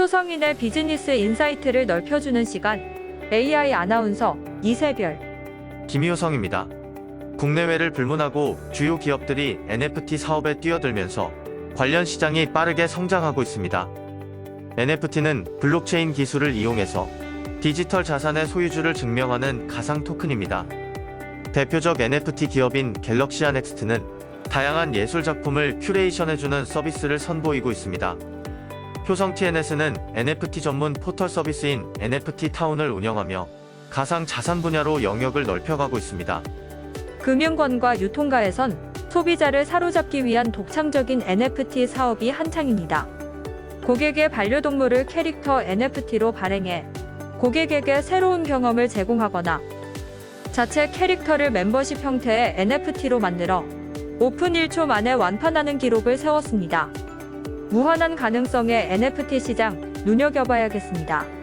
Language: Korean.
효성인의 비즈니스 인사이트를 넓혀주는 시간 AI 아나운서 이세별 김효성입니다. 국내외를 불문하고 주요 기업들이 NFT 사업에 뛰어들면서 관련 시장이 빠르게 성장하고 있습니다. NFT는 블록체인 기술을 이용해서 디지털 자산의 소유주를 증명하는 가상 토큰입니다. 대표적 NFT 기업인 갤럭시 아 넥스트는 다양한 예술 작품을 큐레이션해주는 서비스를 선보이고 있습니다. 효성 TNS는 NFT 전문 포털 서비스인 NFT 타운을 운영하며 가상 자산 분야로 영역을 넓혀가고 있습니다. 금융권과 유통가에선 소비자를 사로잡기 위한 독창적인 NFT 사업이 한창입니다. 고객의 반려동물을 캐릭터 NFT로 발행해 고객에게 새로운 경험을 제공하거나 자체 캐릭터를 멤버십 형태의 NFT로 만들어 오픈 1초 만에 완판하는 기록을 세웠습니다. 무한한 가능성의 NFT 시장 눈여겨봐야겠습니다.